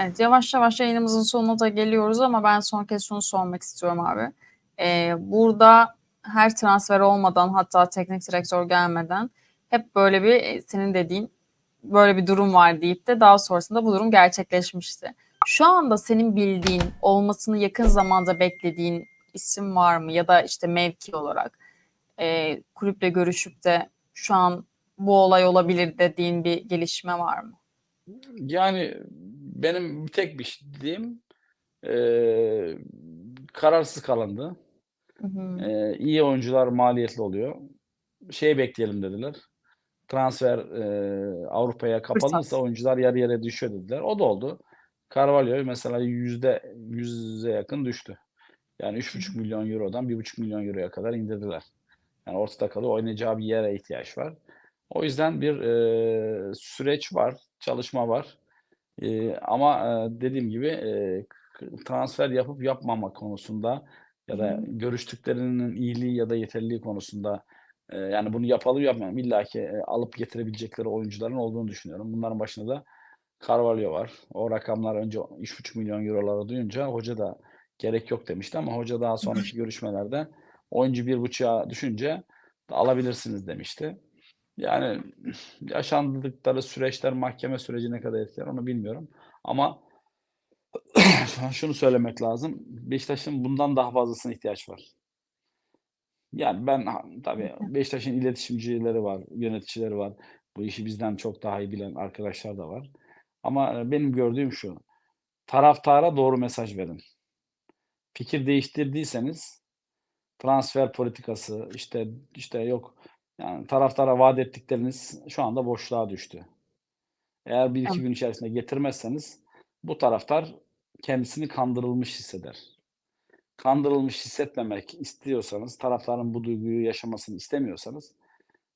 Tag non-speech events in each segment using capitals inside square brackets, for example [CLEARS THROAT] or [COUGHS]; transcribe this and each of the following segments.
Evet, yavaş yavaş yayınımızın sonuna da geliyoruz ama ben son kez şunu sormak istiyorum abi. Ee, burada her transfer olmadan hatta teknik direktör gelmeden hep böyle bir e, senin dediğin böyle bir durum var deyip de daha sonrasında bu durum gerçekleşmişti. Şu anda senin bildiğin, olmasını yakın zamanda beklediğin isim var mı? Ya da işte mevki olarak e, kulüple görüşüp de şu an bu olay olabilir dediğin bir gelişme var mı? Yani benim bir tek bir diyeyim eee kararsız kalındı. Hı hı. Eee, iyi oyuncular maliyetli oluyor. Şey bekleyelim dediler. Transfer eee, Avrupa'ya kapanırsa Fırsat. oyuncular yarı yarıya düşüyor dediler. O da oldu. Carvalho mesela yüzde yüze yakın düştü. Yani Hı 3,5 hı. milyon eurodan 1,5 milyon euroya kadar indirdiler. Yani ortada kalıyor. Oynayacağı bir yere ihtiyaç var. O yüzden bir eee, süreç var, çalışma var. Eee, ama eee, dediğim gibi eee, transfer yapıp yapmama konusunda ya da hı. görüştüklerinin iyiliği ya da yeterliliği konusunda eee, yani bunu yapalım yapmayalım illaki eee, alıp getirebilecekleri oyuncuların olduğunu düşünüyorum. Bunların başında da Carvalho var. O rakamlar önce 3,5 milyon euroları duyunca hoca da gerek yok demişti ama hoca daha sonraki [LAUGHS] görüşmelerde oyuncu 1,5'a düşünce alabilirsiniz demişti. Yani [CLEARS THROAT] yaşandıkları süreçler mahkeme süreci ne kadar etkiler onu bilmiyorum. Ama [CLEARS THROAT] şunu söylemek lazım. Beşiktaş'ın bundan daha fazlasına ihtiyaç var. Yani ben tabii. Beşiktaş'ın iletişimcileri var, yöneticileri var. Bu işi bizden çok daha iyi bilen arkadaşlar da var. Ama eee, benim gördüğüm şu, taraftara doğru mesaj verin. Fikir değiştirdiyseniz transfer politikası, işte işte yok yani taraftara vaat ettikleriniz şu anda boşluğa düştü. Eğer 1-2 Evet. gün içerisinde getirmezseniz bu taraftar kendisini kandırılmış hisseder. Kandırılmış hissetmemek istiyorsanız, taraftarın bu duyguyu yaşamasını istemiyorsanız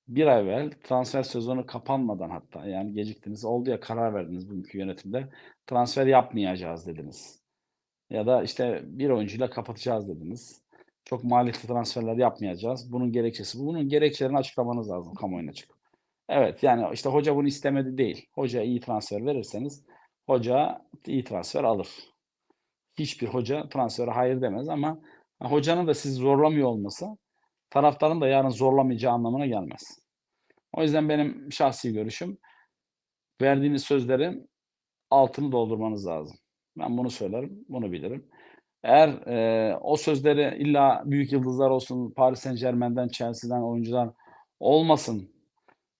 bir ay evvel transfer sezonu kapanmadan hatta yani geciktiniz, oldu ya karar verdiniz bugünkü yönetimde, transfer yapmayacağız dediniz. Ya da işte bir oyuncuyla kapatacağız dediniz. Çok maliyetli transferler yapmayacağız. Bunun gerekçesi bu. Bunun gerekçelerini açıklamanız lazım kamuoyuna çıkıp. Evet, yani işte hoca bunu istemedi değil. Hocaya iyi transfer verirseniz hoca iyi transfer alır. Hiçbir hoca transfere hayır demez ama hocanın da sizi zorlamıyor olması taraftarın da yarın zorlamayacağı anlamına gelmez. O yüzden benim şahsi görüşüm verdiğiniz sözlerin altını doldurmanız lazım. Ben bunu söylerim, bunu bilirim. Eğer eee, o sözleri illa büyük yıldızlar olsun, Paris Saint-Germain'den, Chelsea'den oyuncular olmasın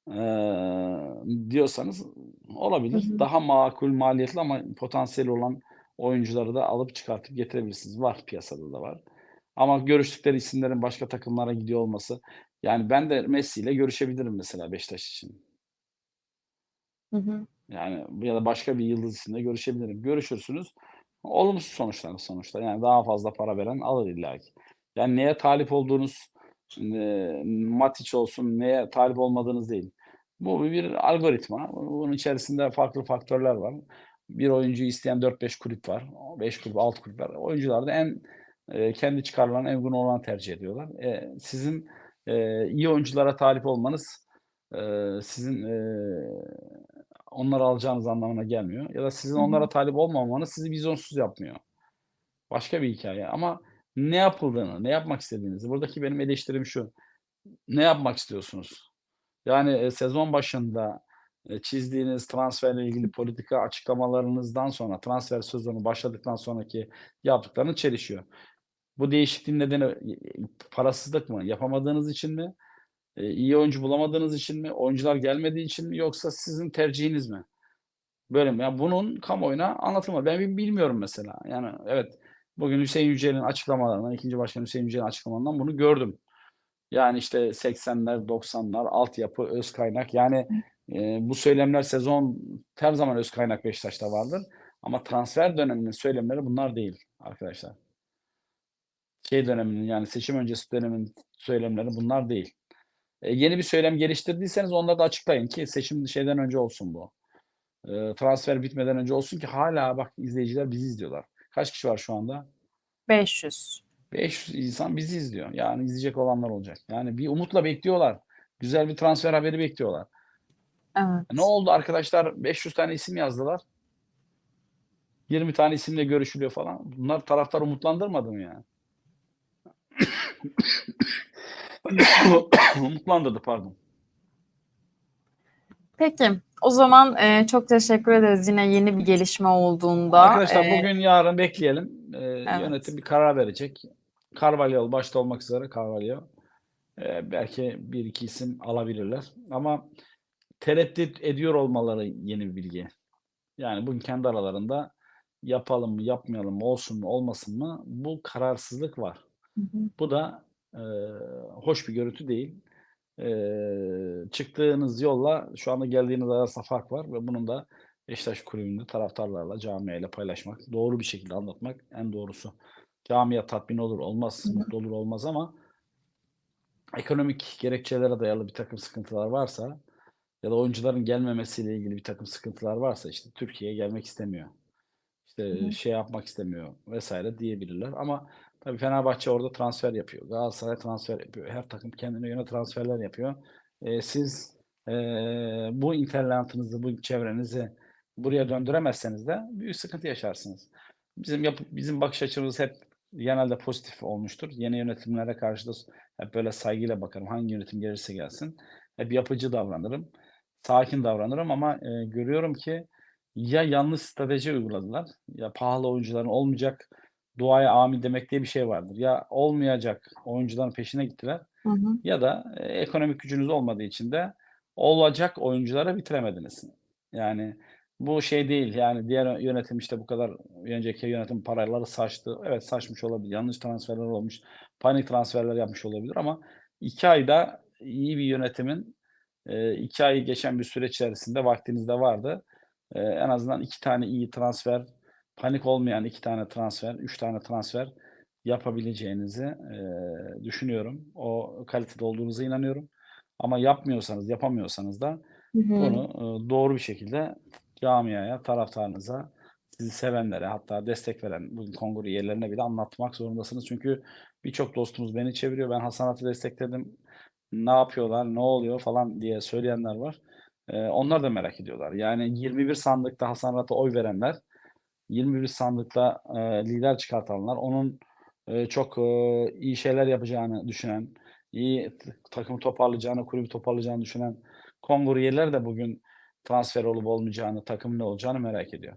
eee, diyorsanız Hı olabilir. hı. Daha makul maliyetli ama potansiyeli olan oyuncuları da alıp çıkartıp getirebilirsiniz. Var piyasada da var. Ama görüştükleri isimlerin başka takımlara gidiyor olması yani ben de Messi ile görüşebilirim mesela Beşiktaş için. Hı hı. Yani ya da başka bir yıldız isimle görüşebilirim. Görüşürsünüz. Olumsuz sonuçlanır sonuçta. Yani daha fazla para veren alır illaki. Yani neye talip olduğunuz, eee, Matic olsun, neye talip olmadığınız değil. Bu bir algoritma. Bunun içerisinde farklı faktörler var. Bir oyuncuyu isteyen 4-5 kulüp var. 5 kulüp, 6 kulüp var. Oyuncular da en eee, kendi çıkarlarına en uygun olanı tercih ediyorlar. Eee, sizin eee, iyi oyunculara talip olmanız eee, sizin eee, onları alacağınız anlamına gelmiyor. Ya da sizin onlara talip olmamanız sizi vizyonsuz yapmıyor. Başka bir hikaye ama ne yapıldığını, ne yapmak istediğinizi buradaki benim eleştirim şu: Ne yapmak istiyorsunuz? Yani, eee, sezon başında, eee, çizdiğiniz transferle ilgili politika açıklamalarınızdan sonra, transfer sezonu başladıktan sonraki yaptıklarınız çelişiyor. Bu değişikliğin nedeni, eee, parasızlık mı? Yapamadığınız için mi? Eee, iyi oyuncu bulamadığınız için mi? Oyuncular gelmediği için mi? Yoksa sizin tercihiniz mi? Böyle mi? Ya, bunun kamuoyuna anlatılmadı. Ben bi bilmiyorum mesela. Yani evet, bugün Hüseyin Yücel'in açıklamalarından, 2. Başkan Hüseyin Yücel'in açıklamalarından bunu gördüm. Yani işte 80'ler, 90'lar, altyapı, öz kaynak yani, eee, bu söylemler sezon her zaman öz kaynak Beşiktaş'ta vardır ama transfer döneminin söylemleri bunlar değil arkadaşlar. Şey döneminin yani seçim öncesi dönemin söylemleri bunlar değil. Eee, yeni bir söylem geliştirdiyseniz onları da açıklayın ki seçim şeyden önce olsun bu. Eee, transfer bitmeden önce olsun ki hâlâ bak izleyiciler bizi izliyorlar. Kaç kişi var şu anda? 500. 500 insan bizi izliyor. Yani izleyecek olanlar olacak. Yani bir umutla bekliyorlar. Güzel bir transfer haberi bekliyorlar. Ne Evet. oldu arkadaşlar? 500 tane isim yazdılar. 20 tane isimle görüşülüyor falan. Bunlar taraftarı umutlandırmadı mı yani? [COUGHS] Umutlandırdı pardon. Peki. O zaman e, çok teşekkür ederiz. Yine yeni bir gelişme olduğunda. Arkadaşlar e, bugün yarın bekleyelim. Ee, Yönetim bir karar verecek. Carvalho başta olmak üzere Carvalho. Ee, belki bir iki isim alabilirler. Ama tereddüt ediyor olmaları yeni bir bilgi. Yani bugün kendi aralarında yapalım mı, yapmayalım mı, olsun mu, olmasın mı bu kararsızlık var. Hı hı. Bu da e, hoş bir görüntü değil. E, çıktığınız yolla şu anda geldiğiniz arasında fark var ve bunun da Beşiktaş kulübünde taraftarlarla, camiayla paylaşmak, doğru bir şekilde anlatmak en doğrusu. Camia tatmin olur olmaz, mutlu olur olmaz ama ekonomik gerekçelere dayalı bir takım sıkıntılar varsa ya da oyuncuların gelmemesiyle ilgili bir takım sıkıntılar varsa işte Türkiye'ye gelmek istemiyor. İşte hı. şey yapmak istemiyor vesaire diyebilirler ama tabii Fenerbahçe orada transfer yapıyor. Galatasaray transfer yapıyor. Her takım kendine göre transferler yapıyor. Ee, siz ee, bu internetinizi, bu çevrenizi buraya döndüremezseniz de büyük sıkıntı yaşarsınız. Bizim yapı, bizim bakış açımız hep genelde pozitif olmuştur. Yeni yönetimlere karşı da hep böyle saygıyla bakarım. Hangi yönetim gelirse gelsin. Hep yapıcı davranırım. Sakin davranırım ama e, görüyorum ki ya yanlış strateji uyguladılar ya pahalı oyuncuların olmayacak duaya amin demek diye bir şey vardır. Ya olmayacak oyuncuların peşine gittiler Hı hı. ya da e, ekonomik gücünüz olmadığı için de olacak oyunculara bitiremediniz. Yani bu şey değil yani diğer yönetim işte bu kadar önceki yönetim paraları saçtı. Evet saçmış olabilir. Yanlış transferler olmuş. Panik transferler yapmış olabilir ama iki ayda iyi bir yönetimin e, iki ayı geçen bir süreç içerisinde vaktinizde vardı. E, en azından iki tane iyi transfer, panik olmayan iki tane transfer, üç tane transfer yapabileceğinizi e, düşünüyorum. O kalitede olduğunuza inanıyorum. Ama yapmıyorsanız, yapamıyorsanız da Hı hı. bunu e, doğru bir şekilde camiaya, taraftarınıza, sizi sevenlere hatta destek veren bugün kongre üyelerine bile anlatmak zorundasınız. Çünkü birçok dostumuz beni çeviriyor. Ben Hasanat'ı destekledim. Ne yapıyorlar, ne oluyor falan diye söyleyenler var. E, onlar da merak ediyorlar. Yani 21 sandıkta Hasan Arat'a oy verenler, 21 sandıkta e, lider çıkartanlar, onun e, çok e, iyi şeyler yapacağını düşünen, iyi t- takımı toparlayacağını, kulübü toparlayacağını düşünen kongre üyeleri de bugün transfer olup olmayacağını, takımın ne olacağını merak ediyor.